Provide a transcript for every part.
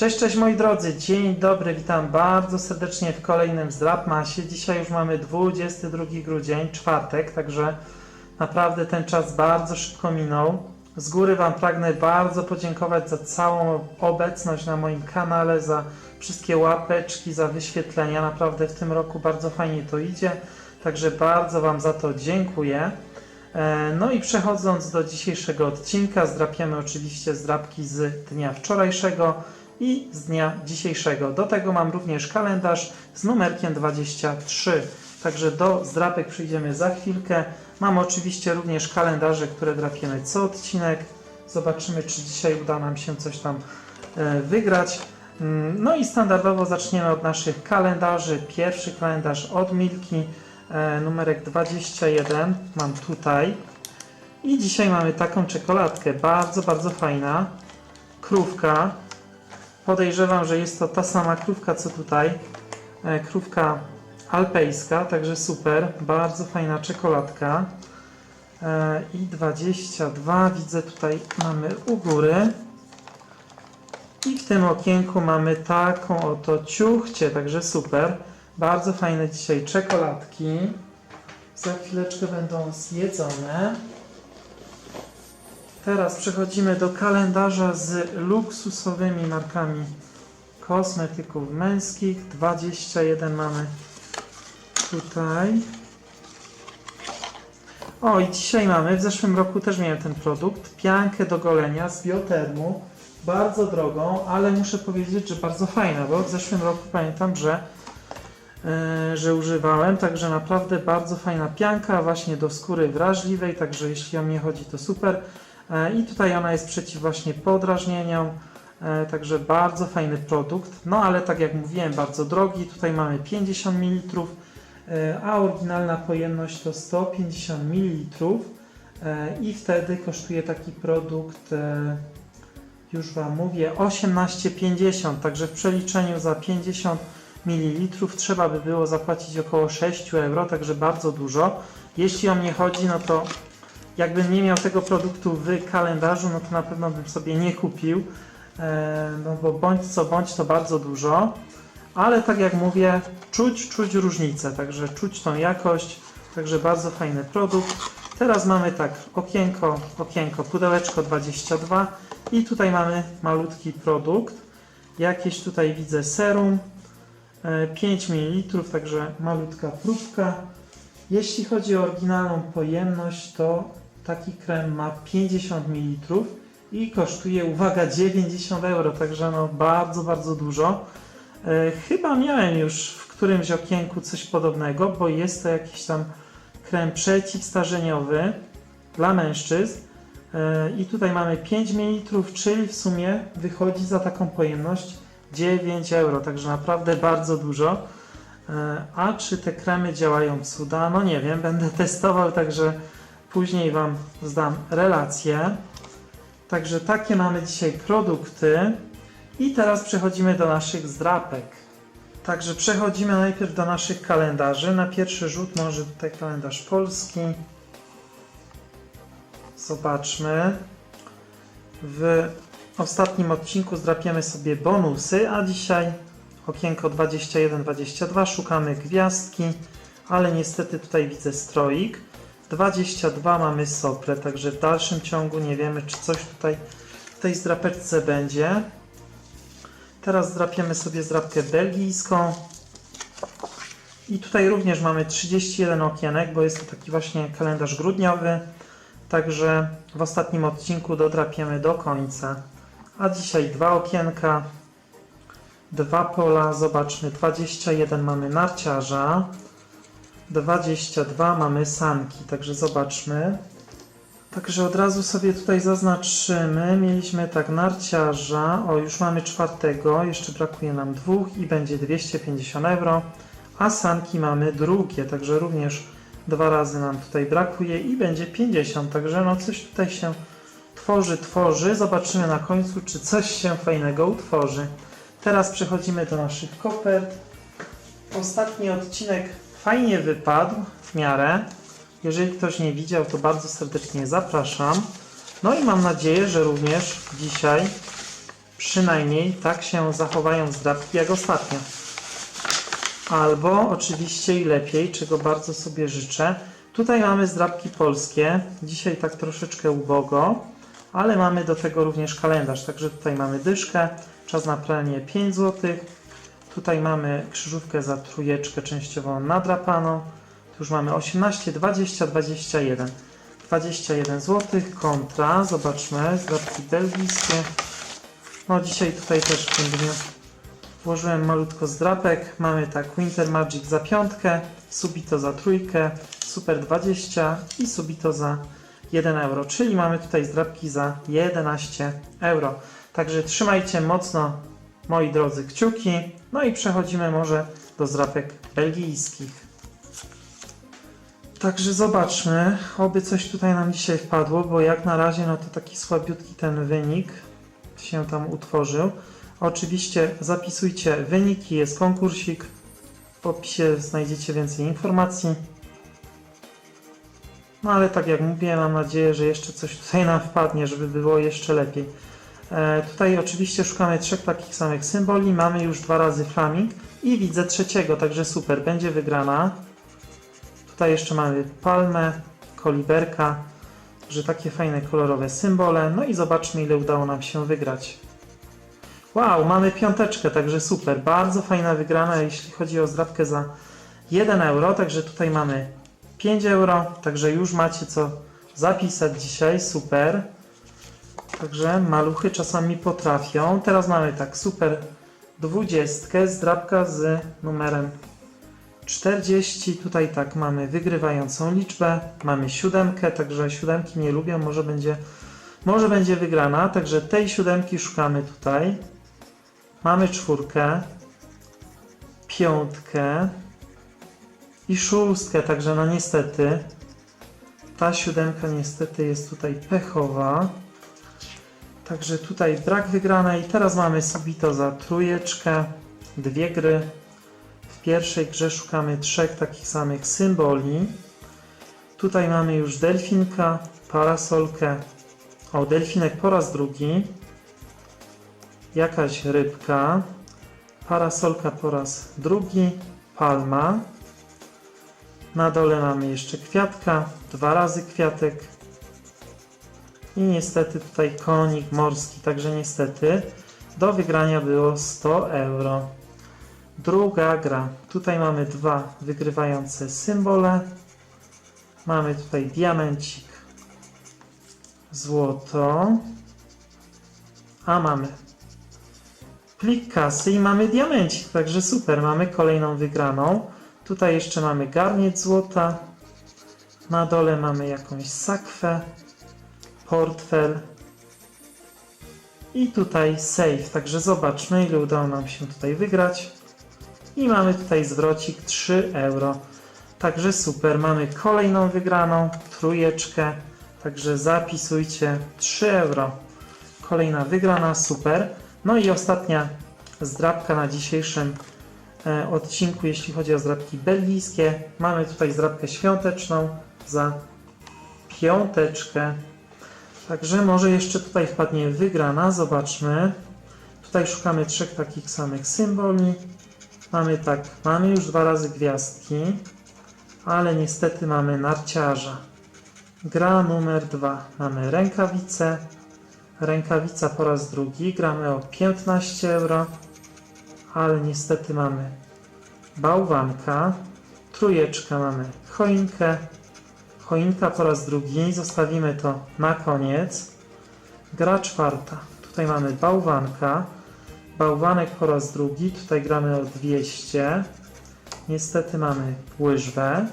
Cześć, cześć moi drodzy, dzień dobry, witam bardzo serdecznie w kolejnym Zdrapmasie. Dzisiaj już mamy 22 grudzień, czwartek, także naprawdę ten czas bardzo szybko minął. Z góry Wam pragnę bardzo podziękować za całą obecność na moim kanale, za wszystkie łapeczki, za wyświetlenia. Naprawdę w tym roku bardzo fajnie to idzie, także bardzo Wam za to dziękuję. E, No i przechodząc do dzisiejszego odcinka, zdrapiemy oczywiście zdrapki z dnia wczorajszego i z dnia dzisiejszego. Do tego mam również kalendarz z numerkiem 23. Także do zdrapek przyjdziemy za chwilkę. Mam oczywiście również kalendarze, które drapiemy co odcinek. Zobaczymy, czy dzisiaj uda nam się coś tam e, wygrać. Mm, No i standardowo zaczniemy od naszych kalendarzy. Pierwszy kalendarz od Milki, e, numerek 21. Mam tutaj. I dzisiaj mamy taką czekoladkę, bardzo, bardzo fajna. Krówka. Podejrzewam, że jest to ta sama krówka, co tutaj. E, Krówka alpejska, także super. Bardzo fajna czekoladka. E, I 22 widzę tutaj mamy u góry. I w tym okienku mamy taką oto ciuchcie, także super. Bardzo fajne dzisiaj czekoladki. Za chwileczkę będą zjedzone. Teraz przechodzimy do kalendarza z luksusowymi markami kosmetyków męskich. 21 mamy tutaj. O, i dzisiaj mamy, w zeszłym roku też miałem ten produkt, piankę do golenia z biotermu. Bardzo drogą, ale muszę powiedzieć, że bardzo fajna, bo w zeszłym roku pamiętam, że, e, że używałem, także naprawdę bardzo fajna pianka właśnie do skóry wrażliwej, także jeśli o mnie chodzi, to super. E, I tutaj ona jest przeciw właśnie podrażnieniom, e, także bardzo fajny produkt. No ale tak jak mówiłem, bardzo drogi. Tutaj mamy 50 ml, e, a oryginalna pojemność to 150 ml. I wtedy kosztuje taki produkt, już Wam mówię, 18,50. Także w przeliczeniu za 50 ml trzeba by było zapłacić około 6 euro, także bardzo dużo. Jeśli o mnie chodzi, no to jakbym nie miał tego produktu w kalendarzu, no to na pewno bym sobie nie kupił. E, no bo bądź co bądź to bardzo dużo. Ale tak jak mówię, czuć, czuć różnicę, także czuć tą jakość, także bardzo fajny produkt. Teraz mamy tak, okienko, okienko, pudełeczko 22 i tutaj mamy malutki produkt. Jakieś tutaj widzę serum, e, 5 ml, także malutka próbka. Jeśli chodzi o oryginalną pojemność, to taki krem ma 50 ml i kosztuje, uwaga, 90 euro, także no bardzo, bardzo dużo. E, chyba miałem już w którymś okienku coś podobnego, bo jest to jakiś tam krem przeciwstarzeniowy dla mężczyzn. E, I tutaj mamy 5 ml, czyli w sumie wychodzi za taką pojemność 9 euro, także naprawdę bardzo dużo. E, A czy te kremy działają cuda? No nie wiem, będę testował, także później Wam zdam relację. Także takie mamy dzisiaj produkty. I teraz przechodzimy do naszych zdrapek. Także przechodzimy najpierw do naszych kalendarzy. Na pierwszy rzut może tutaj kalendarz polski. Zobaczmy. W ostatnim odcinku zdrapiemy sobie bonusy, a dzisiaj okienko 21-22 szukamy gwiazdki, ale niestety tutaj widzę stroik. 22 mamy sople, także w dalszym ciągu nie wiemy, czy coś tutaj w tej zdrapeczce będzie. Teraz zdrapiemy sobie zdrapkę belgijską. I tutaj również mamy 31 okienek, bo jest to taki właśnie kalendarz grudniowy. Także w ostatnim odcinku dodrapiemy do końca. A dzisiaj dwa okienka, dwa pola. Zobaczmy, 21 mamy narciarza, 22 mamy sanki. Także zobaczmy. Także od razu sobie tutaj zaznaczymy. Mieliśmy tak narciarza. O, już mamy czwartego. Jeszcze brakuje nam dwóch i będzie 250 euro. A sanki mamy drugie, także również dwa razy nam tutaj brakuje i będzie 50. Także no coś tutaj się tworzy, tworzy. Zobaczymy na końcu, czy coś się fajnego utworzy. Teraz przechodzimy do naszych kopert. Ostatni odcinek fajnie wypadł w miarę. Jeżeli ktoś nie widział, to bardzo serdecznie zapraszam. No i mam nadzieję, że również dzisiaj Przynajmniej tak się zachowają zdrabki jak ostatnio. Albo oczywiście i lepiej, czego bardzo sobie życzę. Tutaj mamy zdrabki polskie. Dzisiaj tak troszeczkę ubogo, ale mamy do tego również kalendarz. Także tutaj mamy dyszkę, czas na pranie 5 zł. Tutaj mamy krzyżówkę za trójeczkę częściowo nadrapaną. Tu już mamy 18, 20, 21. 21 zł kontra, zobaczmy, zdrabki belgijskie. No dzisiaj tutaj też w tym dniu włożyłem malutko zdrapek. Mamy tak Winter Magic za piątkę, Subito za trójkę, Super 20 i Subito za 1 euro. Czyli mamy tutaj zdrapki za 11 euro. Także trzymajcie mocno, moi drodzy, kciuki. No i przechodzimy może do zdrapek belgijskich. Także zobaczmy, oby coś tutaj nam dzisiaj wpadło, bo jak na razie no to taki słabiutki ten wynik się tam utworzył. Oczywiście zapisujcie wyniki, jest konkursik. W opisie znajdziecie więcej informacji. No ale tak jak mówię, mam nadzieję, że jeszcze coś tutaj nam wpadnie, żeby było jeszcze lepiej. E, tutaj oczywiście szukamy trzech takich samych symboli. Mamy już dwa razy flaming i widzę trzeciego, także super, będzie wygrana. Tutaj jeszcze mamy palmę, koliberka, że takie fajne kolorowe symbole. No i zobaczmy ile udało nam się wygrać. Wow, mamy piąteczkę, także super. Bardzo fajna wygrana, jeśli chodzi o zdrabkę za 1 euro. Także tutaj mamy 5 euro, także już macie co zapisać dzisiaj. Super. Także maluchy czasami potrafią. Teraz mamy tak super 20, zdrabka z numerem 40. Tutaj tak mamy wygrywającą liczbę. Mamy siódemkę, także siódemki nie lubię, może będzie, może będzie wygrana. Także tej siódemki szukamy tutaj. Mamy czwórkę, piątkę i szóstkę, także no niestety ta siódemka niestety jest tutaj pechowa. Także tutaj brak wygranej. Teraz mamy Subito za trójeczkę, dwie gry. W pierwszej grze szukamy trzech takich samych symboli. Tutaj mamy już delfinka, parasolkę. O, delfinek po raz drugi jakaś rybka, parasolka po raz drugi, palma. Na dole mamy jeszcze kwiatka, dwa razy kwiatek. I niestety tutaj konik morski, także niestety do wygrania było 100 euro. Druga gra. Tutaj mamy dwa wygrywające symbole. Mamy tutaj diamencik, złoto, a mamy plik kasy i mamy diamencik, także super, mamy kolejną wygraną. Tutaj jeszcze mamy garniec złota, na dole mamy jakąś sakwę, portfel i tutaj safe, także zobaczmy ile udało nam się tutaj wygrać. I mamy tutaj zwrocik 3 euro. Także super, mamy kolejną wygraną, trójeczkę, także zapisujcie 3 euro. Kolejna wygrana, super. No i ostatnia zdrabka na dzisiejszym e, odcinku, jeśli chodzi o zdrabki belgijskie. Mamy tutaj zdrabkę świąteczną za piąteczkę. Także może jeszcze tutaj wpadnie wygrana, zobaczmy. Tutaj szukamy trzech takich samych symboli. Mamy tak, mamy już dwa razy gwiazdki, ale niestety mamy narciarza. Gra numer dwa. Mamy rękawice, Rękawica po raz drugi. Gramy o 15 euro, ale niestety mamy bałwanka. Trójeczka mamy choinkę. Choinka po raz drugi. Zostawimy to na koniec. Gra czwarta. Tutaj mamy bałwanka. Bałwanek po raz drugi. Tutaj gramy o 200. Niestety mamy łyżwę.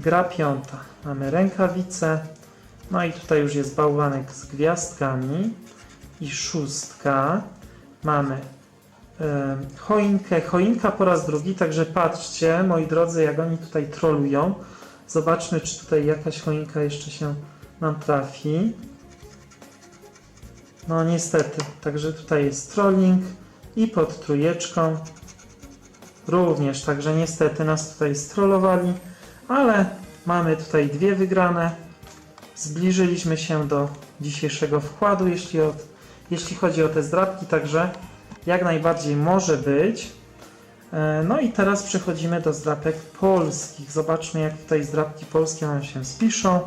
Gra piąta. Mamy rękawice. No i tutaj już jest bałwanek z gwiazdkami i szóstka. Mamy choinkę, choinka po raz drugi, także patrzcie, moi drodzy, jak oni tutaj trolują. Zobaczmy, czy tutaj jakaś choinka jeszcze się nam trafi. No niestety, także tutaj jest trolling i pod trójeczką również, także niestety nas tutaj strollowali, ale mamy tutaj dwie wygrane. Zbliżyliśmy się do dzisiejszego wkładu, jeśli, od, jeśli chodzi o te zdrabki, także jak najbardziej może być. E, No i teraz przechodzimy do zdrapek polskich. Zobaczmy, jak tutaj zdrapki polskie nam się spiszą.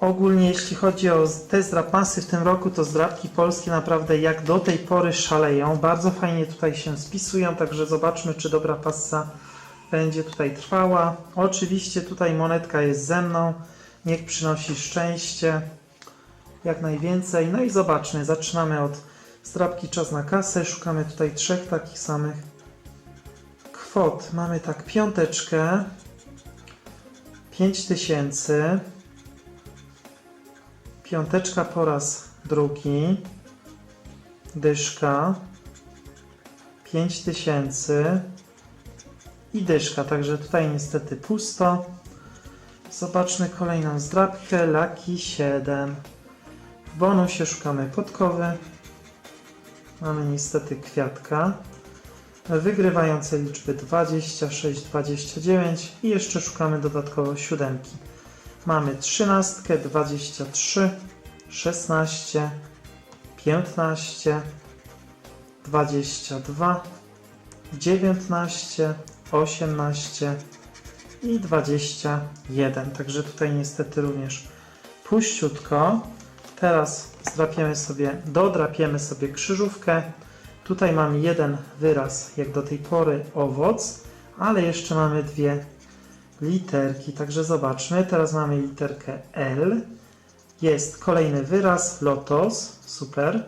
Ogólnie, jeśli chodzi o te zdrapmasy w tym roku, to zdrapki polskie naprawdę jak do tej pory szaleją. Bardzo fajnie tutaj się spisują, także zobaczmy, czy dobra passa będzie tutaj trwała. Oczywiście tutaj monetka jest ze mną. Niech przynosi szczęście jak najwięcej. No i zobaczmy, zaczynamy od zdrapki czas na kasę. Szukamy tutaj trzech takich samych kwot. Mamy tak piąteczkę, 5000, piąteczka po raz drugi, dyszka, 5000 i dyszka, także tutaj niestety pusto. Zobaczmy kolejną zdrabkę, Lucky 7. W bonusie szukamy podkowy. Mamy niestety kwiatka. Wygrywające liczby 26, 29 i jeszcze szukamy dodatkowo siódemki. Mamy 13, 23, 16, 15, 22, 19, 18 i 21. Także tutaj niestety również puściutko. Teraz zdrapiemy sobie, dodrapiemy sobie krzyżówkę. Tutaj mamy jeden wyraz, jak do tej pory owoc, ale jeszcze mamy dwie literki. Także zobaczmy. Teraz mamy literkę L. Jest kolejny wyraz, lotos. Super.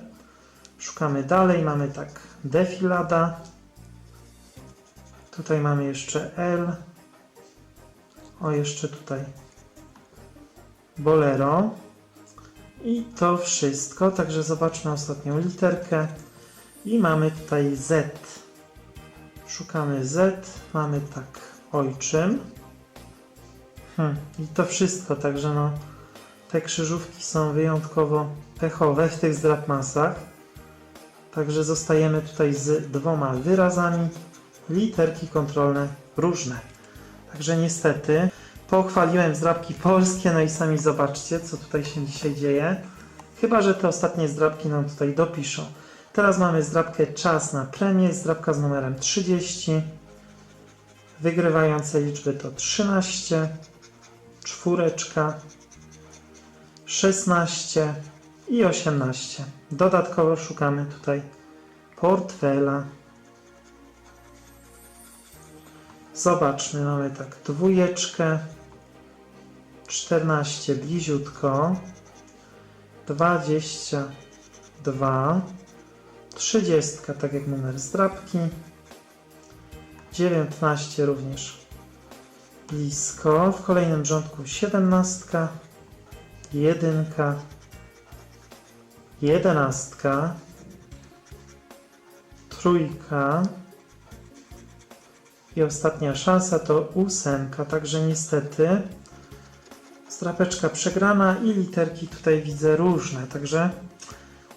Szukamy dalej. Mamy tak defilada. Tutaj mamy jeszcze L. O, jeszcze tutaj bolero. I to wszystko. Także zobaczmy ostatnią literkę. I mamy tutaj Z. Szukamy Z. Mamy tak ojczym. Hmm. I to wszystko. Także no, te krzyżówki są wyjątkowo pechowe w tych zdrapmasach. Także zostajemy tutaj z dwoma wyrazami. Literki kontrolne różne. Także niestety pochwaliłem zdrabki polskie, no i sami zobaczcie, co tutaj się dzisiaj dzieje. Chyba, że te ostatnie zdrabki nam tutaj dopiszą. Teraz mamy zdrabkę czas na premię, zdrabka z numerem 30. Wygrywające liczby to 13, czwóreczka, 16 i 18. Dodatkowo szukamy tutaj portfela. Zobaczmy, mamy tak dwójeczkę, 14 bliziutko, 22, 30 tak jak numer zdrabki, 19 również blisko, w kolejnym rządku 17, 1, 11, trójka, i ostatnia szansa to ósemka, także niestety strapeczka przegrana i literki tutaj widzę różne, także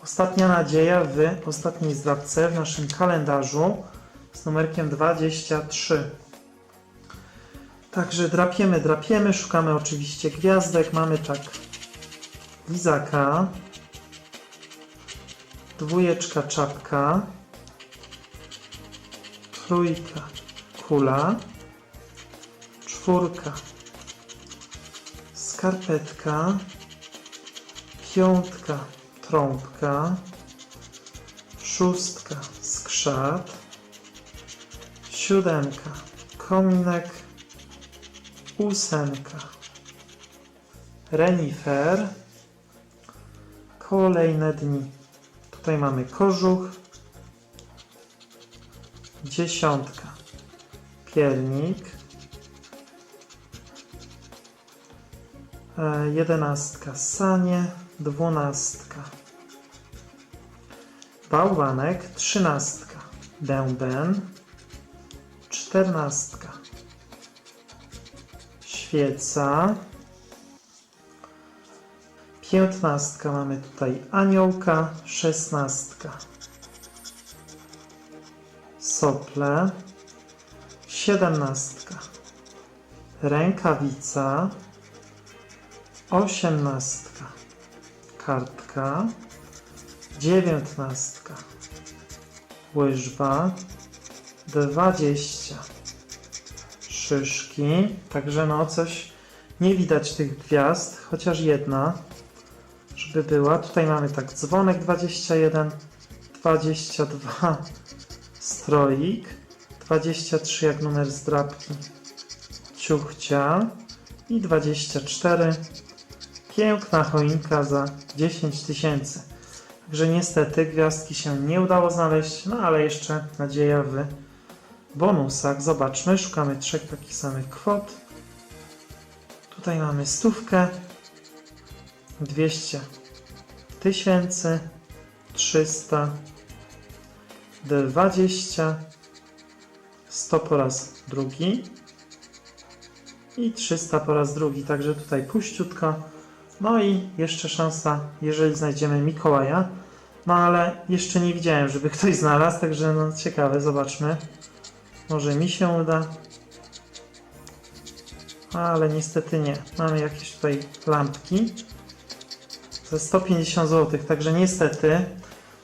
ostatnia nadzieja w ostatniej zdrabce w naszym kalendarzu z numerkiem 23. Także drapiemy, drapiemy, szukamy oczywiście gwiazdek, mamy tak lizaka, dwójeczka czapka, trójka kula, czwórka, skarpetka, piątka, trąbka, szóstka, skrzat, siódemka, kominek, ósemka, renifer, kolejne dni. Tutaj mamy kożuch, dziesiątka, piernik, e, jedenastka sanie, dwunastka bałwanek, trzynastka. Bęben, czternastka. Świeca, piętnastka. Mamy tutaj aniołka, szesnastka. Sople, siedemnastka, rękawica, osiemnastka, kartka, dziewiętnastka, łyżwa, dwadzieścia, szyszki, także no coś nie widać tych gwiazd, chociaż jedna, żeby była. Tutaj mamy tak dzwonek 21, 22, stroik, 23 jak numer zdrabki, ciuchcia i 24, piękna choinka za 10 tysięcy. Także niestety gwiazdki się nie udało znaleźć, no ale jeszcze nadzieja w bonusach. Zobaczmy, szukamy trzech takich samych kwot. Tutaj mamy stówkę, 200 tysięcy, 300, 20, 100 po raz drugi i 300 po raz drugi, także tutaj puściutko. No i jeszcze szansa, jeżeli znajdziemy Mikołaja. No ale jeszcze nie widziałem, żeby ktoś znalazł, także no ciekawe, zobaczmy. Może mi się uda. Ale niestety nie. Mamy jakieś tutaj lampki za 150 zł, także niestety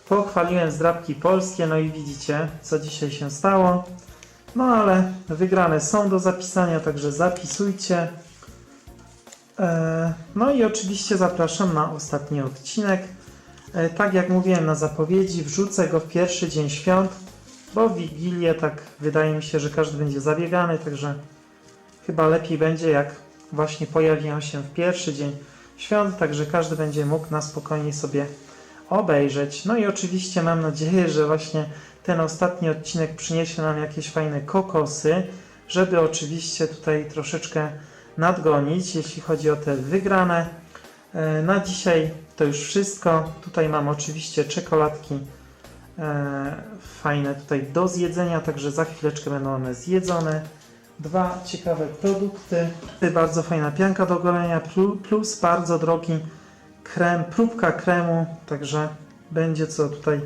pochwaliłem zdrabki polskie, no i widzicie, co dzisiaj się stało. No ale wygrane są do zapisania, także zapisujcie. E, No i oczywiście zapraszam na ostatni odcinek. E, Tak jak mówiłem na zapowiedzi, wrzucę go w pierwszy dzień świąt, bo w Wigilię tak wydaje mi się, że każdy będzie zabiegany, także chyba lepiej będzie jak właśnie pojawią się w pierwszy dzień świąt, także każdy będzie mógł na spokojnie sobie obejrzeć. No i oczywiście mam nadzieję, że właśnie ten ostatni odcinek przyniesie nam jakieś fajne kokosy, żeby oczywiście tutaj troszeczkę nadgonić, jeśli chodzi o te wygrane. E, Na dzisiaj to już wszystko. Tutaj mam oczywiście czekoladki e, fajne tutaj do zjedzenia, także za chwileczkę będą one zjedzone. Dwa ciekawe produkty. Bardzo fajna pianka do golenia plu- plus bardzo drogi krem, próbka kremu, także będzie co tutaj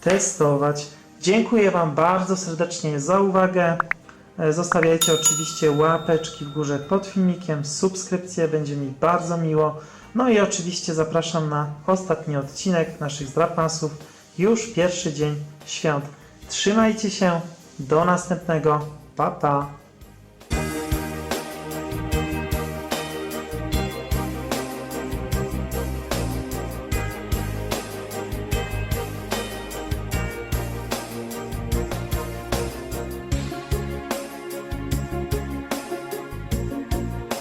testować. Dziękuję Wam bardzo serdecznie za uwagę. E, Zostawiajcie oczywiście łapeczki w górze pod filmikiem, subskrypcję, będzie mi bardzo miło. No i oczywiście zapraszam na ostatni odcinek naszych zdrapasów, już pierwszy dzień świąt. Trzymajcie się, do następnego, pa pa!